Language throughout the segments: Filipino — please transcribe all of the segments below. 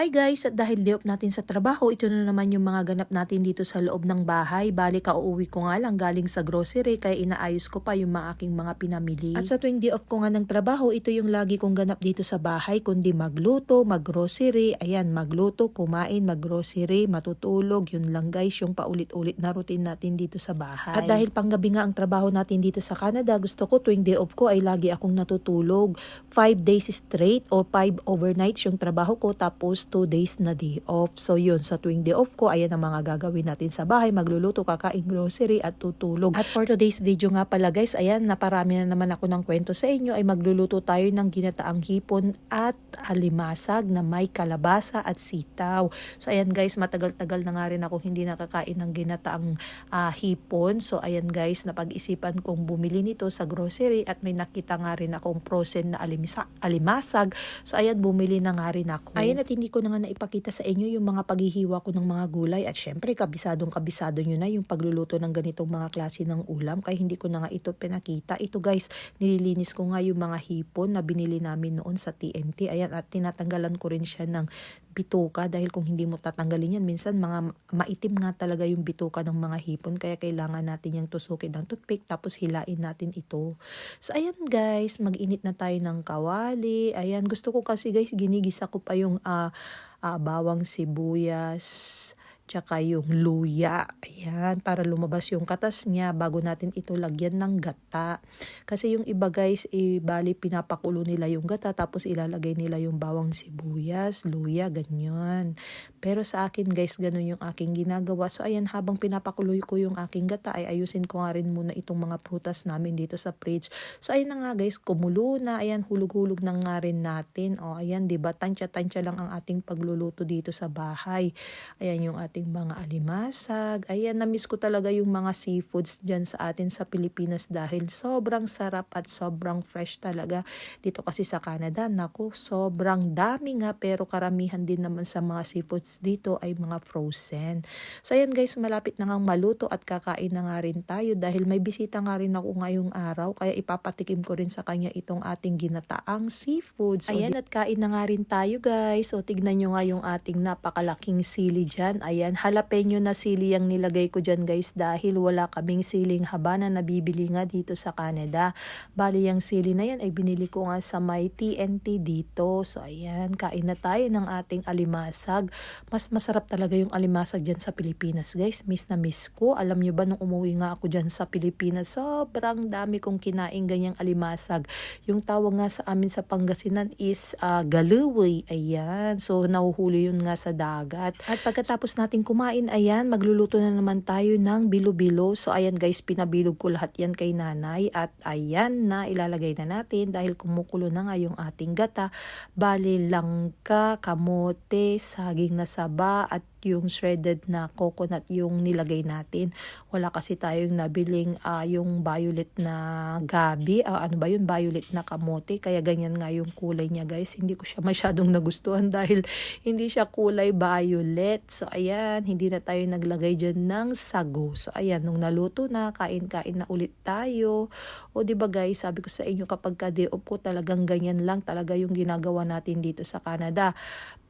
Hi guys, at dahil day natin sa trabaho, ito na naman yung mga ganap natin dito sa loob ng bahay. Bali ka uuwi ko nga lang galing sa grocery kaya inaayos ko pa yung mga aking mga pinamili. At sa tuwing day off ko nga ng trabaho, ito yung lagi kong ganap dito sa bahay, kundi magluto, maggrocery, ayan, magluto, kumain, maggrocery, matutulog, yun lang guys, yung paulit-ulit na routine natin dito sa bahay. At dahil panggabi nga ang trabaho natin dito sa Canada, gusto ko tuwing day off ko ay lagi akong natutulog. 5 days straight o 5 overnights yung trabaho ko tapos 2 days na day off. So yun, sa tuwing day off ko, ayan ang mga gagawin natin sa bahay. Magluluto, kakain grocery at tutulog. At for today's video nga pala guys, ayan, naparami na naman ako ng kwento sa inyo ay magluluto tayo ng ginataang hipon at alimasag na may kalabasa at sitaw. So ayan guys, matagal-tagal na nga rin ako hindi nakakain ng ginataang ah, hipon. So ayan guys, napag-isipan kong bumili nito sa grocery at may nakita nga rin akong frozen na alimisa, alimasag. So ayan, bumili na nga rin ako. Ayan at hindi ko na nga naipakita sa inyo yung mga paghihiwa ko ng mga gulay at syempre kabisadong kabisado nyo na yung pagluluto ng ganitong mga klase ng ulam kaya hindi ko na nga ito pinakita. Ito guys, nililinis ko nga yung mga hipon na binili namin noon sa TNT. Ayan at tinatanggalan ko rin siya ng bituka dahil kung hindi mo tatanggalin yan, minsan mga maitim nga talaga yung bituka ng mga hipon kaya kailangan natin yung tusukin ng toothpick tapos hilain natin ito. So ayan guys, mag-init na tayo ng kawali. Ayan, gusto ko kasi guys, ginigisa ko pa yung ah, ah, bawang sibuyas, tsaka yung luya. Ayan, para lumabas yung katas niya bago natin ito lagyan ng gata. Kasi yung iba guys, eh, bali pinapakulo nila yung gata tapos ilalagay nila yung bawang sibuyas, luya, ganyan. Pero sa akin guys, ganun yung aking ginagawa. So ayan, habang pinapakulo ko yung aking gata, ay ayusin ko nga rin muna itong mga prutas namin dito sa fridge. So ayan na nga guys, kumulo na. Ayan, hulog-hulog na nga rin natin. O ayan, di ba Tansya-tansya lang ang ating pagluluto dito sa bahay. Ayan yung ating mga alimasag. Ayan, namiss ko talaga yung mga seafoods dyan sa atin sa Pilipinas dahil sobrang sarap at sobrang fresh talaga. Dito kasi sa Canada, naku, sobrang dami nga pero karamihan din naman sa mga seafoods dito ay mga frozen. So ayan guys, malapit na ngang maluto at kakain na nga rin tayo dahil may bisita nga rin ako ngayong araw kaya ipapatikim ko rin sa kanya itong ating ginataang seafood. So, ayan at kain na nga rin tayo guys. So tignan nyo nga yung ating napakalaking sili dyan. Ayan, jalapeno na sili ang nilagay ko dyan guys dahil wala kaming siling haba na nabibili nga dito sa Canada. Bali yung sili na yan ay binili ko nga sa may TNT dito. So ayan, kain na tayo ng ating alimasag. Mas masarap talaga yung alimasag dyan sa Pilipinas guys. Miss na miss ko. Alam nyo ba nung umuwi nga ako dyan sa Pilipinas, sobrang dami kong kinain ganyang alimasag. Yung tawag nga sa amin sa Pangasinan is uh, galuwi. Ayan. So nahuhuli yun nga sa dagat. At pagkatapos natin kumain, ayan, magluluto na naman tayo ng bilo-bilo. So ayan guys, pinabilog ko lahat yan kay nanay. At ayan na, ilalagay na natin dahil kumukulo na nga yung ating gata. Bali langka, kamote, saging na saba at yung shredded na coconut yung nilagay natin. Wala kasi tayong nabiling ah, yung violet na gabi. Ah, ano ba yun? Violet na kamote. Kaya ganyan nga yung kulay niya guys. Hindi ko siya masyadong nagustuhan dahil hindi siya kulay violet. So ayan, hindi na tayo naglagay dyan ng sago. So ayan, nung naluto na, kain-kain na ulit tayo. O ba guys, sabi ko sa inyo kapag ka-day off ko talagang ganyan lang talaga yung ginagawa natin dito sa Canada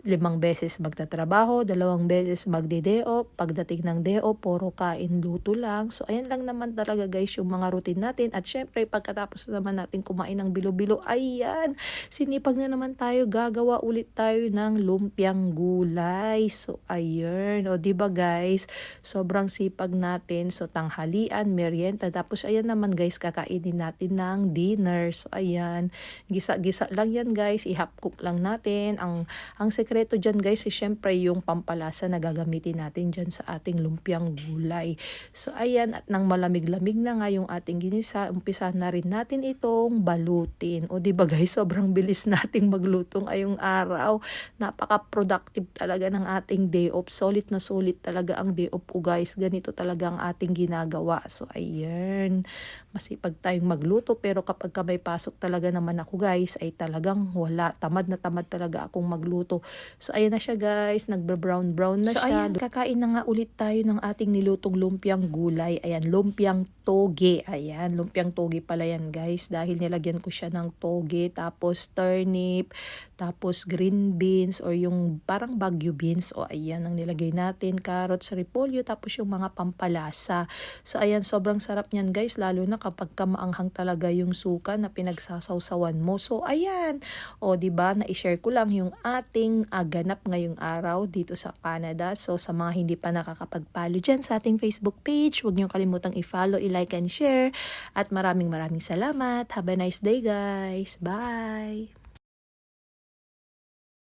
limang beses magtatrabaho, dalawang beses magde-deo, pagdating ng deo, puro kain luto lang. So, ayan lang naman talaga guys yung mga routine natin. At syempre, pagkatapos naman natin kumain ng bilo-bilo, ayan, sinipag na naman tayo, gagawa ulit tayo ng lumpiang gulay. So, ayun. O, ba guys, sobrang sipag natin. So, tanghalian, merienda. Tapos, ayan naman guys, kakainin natin ng dinner. So, ayan, gisa-gisa lang yan guys, ihap cook lang natin. Ang, ang sekreto dyan guys is syempre yung pampalasa na gagamitin natin dyan sa ating lumpiang gulay. So ayan at nang malamig-lamig na nga yung ating ginisa, umpisa na rin natin itong balutin. O di ba guys, sobrang bilis nating maglutong ayong araw. Napaka-productive talaga ng ating day off. Solid na solid talaga ang day off ko guys. Ganito talaga ang ating ginagawa. So ayan, masipag tayong magluto pero kapag ka may pasok talaga naman ako guys ay talagang wala. Tamad na tamad talaga akong magluto. So ayan na siya guys, nagbe-brown brown na So, siya. ayan, kakain na nga ulit tayo ng ating nilutong lumpiang gulay. Ayan, lumpiang toge. Ayan, lumpiang toge pala yan guys dahil nilagyan ko siya ng toge tapos turnip, tapos green beans or yung parang bagyo beans o ayan ang nilagay natin, carrots, repolyo tapos yung mga pampalasa. So ayan, sobrang sarap niyan guys lalo na kapag kamaanghang talaga yung suka na pinagsasawsawan mo. So ayan, o di ba na-share ko lang yung ating ah, ganap ngayong araw dito sa Canada. So sa mga hindi pa nakakapag-follow dyan sa ating Facebook page, huwag niyo kalimutang i-follow, i-like and share. At maraming maraming salamat. Have a nice day guys. Bye!